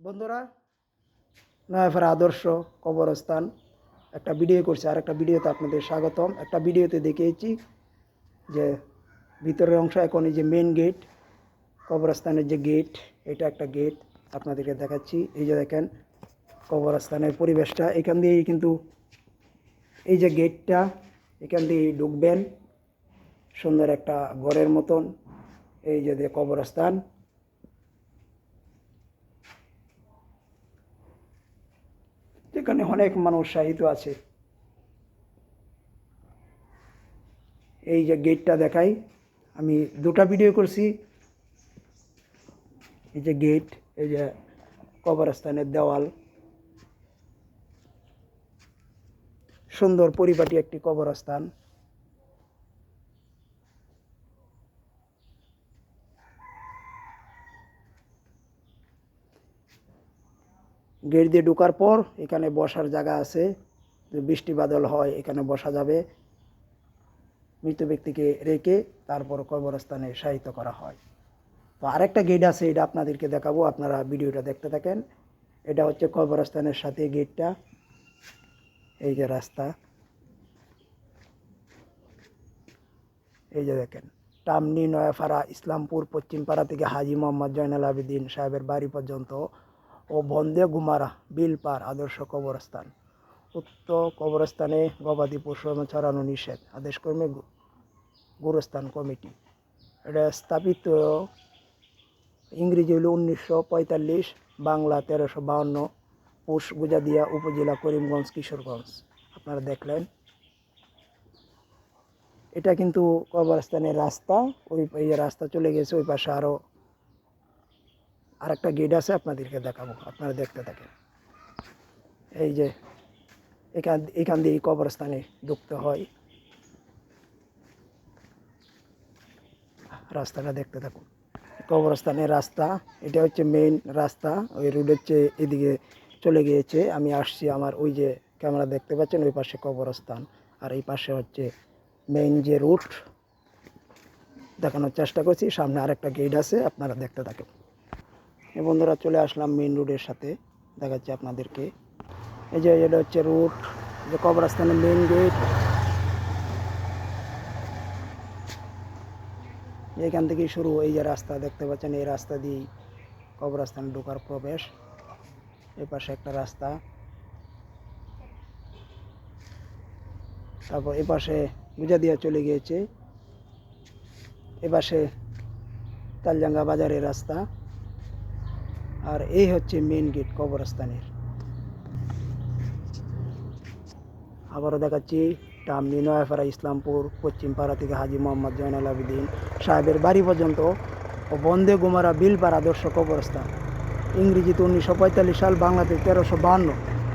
বন্ধুরা নয়াফের আদর্শ কবরস্থান, একটা ভিডিও করছে আর একটা ভিডিওতে আপনাদের স্বাগতম। একটা ভিডিওতে দেখিয়েছি যে ভিতরের অংশ এখন এই যে মেন গেট কবরস্থানের যে গেট এটা একটা গেট আপনাদেরকে দেখাচ্ছি। এই যে দেখেন, কবরস্থানের পরিবেশটা। এখান দিয়েই কিন্তু এই যে গেটটা এখান দিয়ে ঢুকবেন। সুন্দর একটা ঘরের মতন। এই যে কবরস্থান। যেখানে অনেক মানুষ শাহিত আছে। এই যে গেটটা দেখাই, আমি দুটা ভিডিও করছি। এই যে গেট, এই যে কবরস্থানের দেওয়াল। সুন্দর পরিপাটি একটি কবরস্থান। গেট দিয়ে ঢোকার পর এখানে বসার জায়গা আছে। বৃষ্টি বাদল হয়, এখানে বসা যাবে। মৃত ব্যক্তিকে রেখে তারপর কবরস্থানে সাহিত্য করা হয়। তো আরেকটা গেট আছে, এটা আপনাদেরকে দেখাবো, আপনারা ভিডিওটা দেখতে থাকেন। এটা হচ্ছে কবরস্থানের সাথে গেটটা। এই যে রাস্তা। এই যে দেখেন, টামনি, নয়াপাড়া, ইসলামপুর, পশ্চিমপাড়া থেকে হাজি মোহাম্মদ জয়নাল আবেদিন সাহেবের বাড়ি পর্যন্ত ও বন্দে গুমারা বিলপার আদর্শ কবরস্থান। উক্ত কবরস্থানে গবাদি পশু ছড়ানো নিষেধ। আদেশক্রমে গুরুস্থান কমিটি। এটা স্থাপিত ইংরেজি হলো উনিশশো পঁয়তাল্লিশ, বাংলা তেরোশো বাউন্ন, পুষ গুজাদিয়া উপজেলা করিমগঞ্জ, কিশোরগঞ্জ। আপনারা দেখলেন। এটা কিন্তু কবরস্থানের রাস্তা। ওই রাস্তা চলে গেছে, ওই পাশে আরও আরেকটা গেট আছে, আপনাদেরকে দেখাবো, আপনারা দেখতে থাকেন। এই যে, এখান এখান দিয়ে কবরস্থানে ঢুকতে হয়। রাস্তাটা দেখতে থাকুন। কবরস্থানের রাস্তা, এটা হচ্ছে মেইন রাস্তা, ওই রোড হচ্ছে এদিকে চলে গিয়েছে। আমি আসছি আমার ওই যে ক্যামেরা দেখতে পাচ্ছেন, ওই পাশে কবরস্থান। আর এই পাশে হচ্ছে মেইন যে রুট দেখানোর চেষ্টা করছি। সামনে আরেকটা গেট আছে, আপনারা দেখতে থাকেন। বন্ধুরা চলে আসলাম মেইন রোডের সাথে। দেখাচ্ছি আপনাদেরকে। এই যে, এটা হচ্ছে রোড যে কবরস্থানের মেইন গেট এখান থেকেই শুরু এই যে রাস্তা, দেখতে পাচ্ছেন এই রাস্তা দিয়েই কবরস্থানে ঢোকার প্রবেশ। এই পাশে একটা রাস্তা। তারপর এ পাশে গুজাদিয়া চলে গিয়েছে। এ পাশে তালজাঙ্গা বাজারের রাস্তা। আর এই হচ্ছে মেন গেট কবরস্থানের। আবারও দেখাচ্ছি, টামনি, নয়াপাড়া, ইসলামপুর, পশ্চিমপাড়া থেকে হাজি মোহাম্মদ জয়নাল আবেদিন সাহেবের বাড়ি পর্যন্ত ও বন্দে গুমারা বিলপাড়া আদর্শ কবরস্থান। ইংরেজিতে উনিশশো পঁয়তাল্লিশ সাল, বাংলাতে তেরোশো বাহান্ন